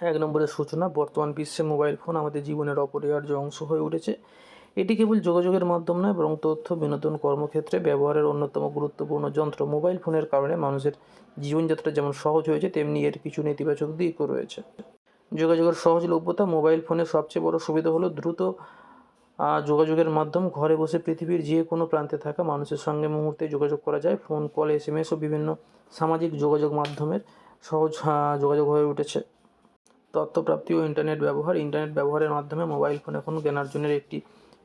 এক নম্বরের সূচনা, বর্তমান বিশ্বে মোবাইল ফোন আমাদের জীবনের অপরিহার্য অংশ হয়ে উঠেছে। এটি কেবল যোগাযোগের মাধ্যম নয়, বরং তথ্য, বিনোদন, কর্মক্ষেত্রে ব্যবহারের অন্যতম গুরুত্বপূর্ণ যন্ত্র মোবাইল ফোনের কারণে মানুষের জীবনযাত্রা যেমন সহজ হয়েছে, তেমনি এর কিছু নেতিবাচক দিকও রয়েছে। যোগাযোগের সহজলভ্যতা মোবাইল ফোনের সবচেয়ে বড় সুবিধা হলো দ্রুত যোগাযোগের মাধ্যম। ঘরে বসে পৃথিবীর যে কোনো প্রান্তে থাকা মানুষের সঙ্গে মুহূর্তে যোগাযোগ করা যায়। Phone, call S M S ও বিভিন্ন সামাজিক যোগাযোগ মাধ্যমের সহজ যোগাযোগ হয়ে উঠেছে। তথ্যপ্রাপ্তি ও ইন্টারনেট ব্যবহার। ইন্টারনেট ব্যবহারের মাধ্যমে মোবাইল ফোন এখন জ্ঞানার্জনের একটি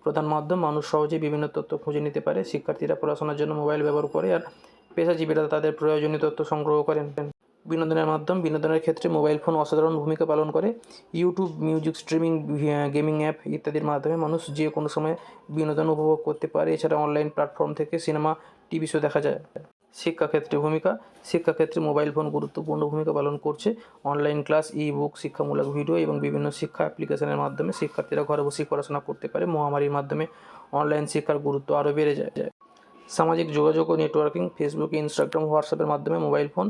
প্রধান মাধ্যম। মানুষ সহজেই বিভিন্ন তথ্য খুঁজে নিতে পারে। শিক্ষার্থীরা পড়াশোনার জন্য মোবাইল ব্যবহার করে আর পেশাজীবীরা তাদের প্রয়োজনীয় তথ্য সংগ্রহ করেন। বিনোদনের মাধ্যম। বিনোদনের ক্ষেত্রে মোবাইল ফোন অসাধারণ ভূমিকা পালন করে। YouTube, music streaming gaming app ইত্যাদির মাধ্যমে মানুষ যে কোনো সময় বিনোদন উপভোগ করতে পারে। এছাড়া অনলাইন প্ল্যাটফর্ম থেকে সিনেমা, টিভি শো দেখা যায়। শিক্ষাক্ষেত্রে ভূমিকা, শিক্ষাক্ষেত্রে মোবাইল ফোন গুরুত্বপূর্ণ ভূমিকা পালন করছে। অনলাইন ক্লাস ই বুক শিক্ষামূলক ভিডিও এবং বিভিন্ন শিক্ষা অ্যাপ্লিকেশনের মাধ্যমে শিক্ষার্থীরা ঘরে বসে পড়াশোনা করতে পারে। মহামারীর মাধ্যমে অনলাইন শিক্ষার গুরুত্ব আরও বেড়ে যায়। সামাজিক যোগাযোগ ও নেটওয়ার্কিং ফেসবুক ইনস্টাগ্রাম হোয়াটসঅ্যাপের মাধ্যমে মোবাইল ফোন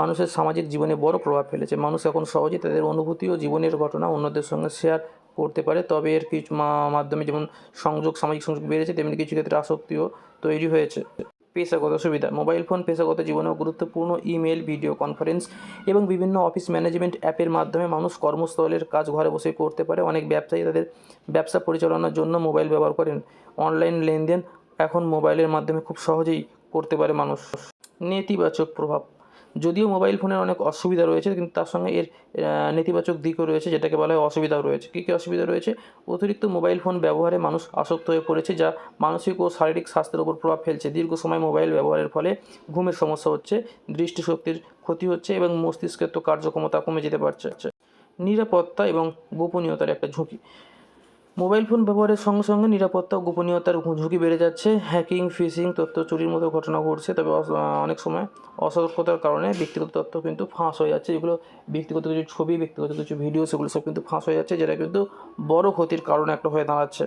মানুষের সামাজিক জীবনে বড় প্রভাব ফেলেছে। মানুষ এখন সহজেই তাদের অনুভূতি ও জীবনের ঘটনা অন্যদের সঙ্গে শেয়ার করতে পারে। তবে এর কিছু মাধ্যমে যেমন সংযোগ, সামাজিক সংযোগ বেড়েছে, তেমনি কিছু ক্ষেত্রে আসক্তিও তৈরি হয়েছে। পেশাগত সুবিধা। মোবাইল ফোন, পেশাগত জীবনেও গুরুত্বপূর্ণ ইমেল, ভিডিও কনফারেন্স এবং বিভিন্ন অফিস ম্যানেজমেন্ট অ্যাপের মাধ্যমে মানুষ কর্মস্থলের কাজ ঘরে বসে করতে পারে। অনেক ব্যবসায়ী তাদের ব্যবসা পরিচালনার জন্য মোবাইল ব্যবহার করেন। অনলাইন লেনদেন এখন মোবাইলের মাধ্যমে খুব সহজেই করতে পারে মানুষ। নেতিবাচক প্রভাব যদিও মোবাইল ফোনের অনেক অসুবিধা রয়েছে, কিন্তু তার সঙ্গে এর নেতিবাচক দিকও রয়েছে, যেটাকে বলা হয় অসুবিধাও রয়েছে। কী কী অসুবিধা রয়েছে? অতিরিক্ত মোবাইল ফোন ব্যবহারে মানুষ আসক্ত হয়ে পড়েছে, যা মানসিক ও শারীরিক স্বাস্থ্যের উপর প্রভাব ফেলছে। দীর্ঘ সময় মোবাইল ব্যবহারের ফলে ঘুমের সমস্যা হচ্ছে, দৃষ্টিশক্তির ক্ষতি হচ্ছে এবং মস্তিষ্কের তো কার্যক্ষমতা কমে যেতে পারছে। নিরাপত্তা এবং গোপনীয়তার একটা ঝুঁকি। মোবাইল ফোন ব্যবহারের সঙ্গে সঙ্গে নিরাপত্তা ও গোপনীয়তার ঝুঁকি বেড়ে যাচ্ছে। হ্যাকিং, ফিশিং, তথ্য চুরির মতো ঘটনা ঘটছে, তবে অনেক সময় অসতর্কতার কারণে ব্যক্তিগত তথ্য কিন্তু ফাঁস হয়ে যাচ্ছে। যেগুলো ব্যক্তিগত কিছু ছবি, ব্যক্তিগত কিছু ভিডিও, সেগুলো সব কিন্তু ফাঁস হয়ে যাচ্ছে, যেটা কিন্তু বড় ক্ষতির কারণ একটা হয়ে দাঁড়াচ্ছে।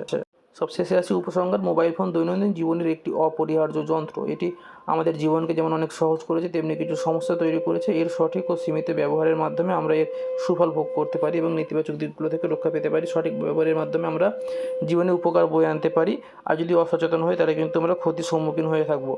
সবশেষে আসি উপসংহার, মোবাইল ফোন দৈনন্দিন জীবনের একটি অপরিহার্য যন্ত্র। এটি আমাদের জীবনকে যেমন অনেক সহজ করেছে, তেমনি কিছু সমস্যা তৈরি করেছে। এর সঠিক ও সীমিত ব্যবহারের মাধ্যমে আমরা এর সুফল ভোগ করতে পারি এবং নেতিবাচক দিকগুলো থেকে রক্ষা পেতে পারি। সঠিক ব্যবহারের মাধ্যমে আমরা জীবনে উপকার বয়ে আনতে পারি। আর যদি অসচেতন হই তাহলে কিন্তু আমরা ক্ষতির সম্মুখীন হয়ে থাকব।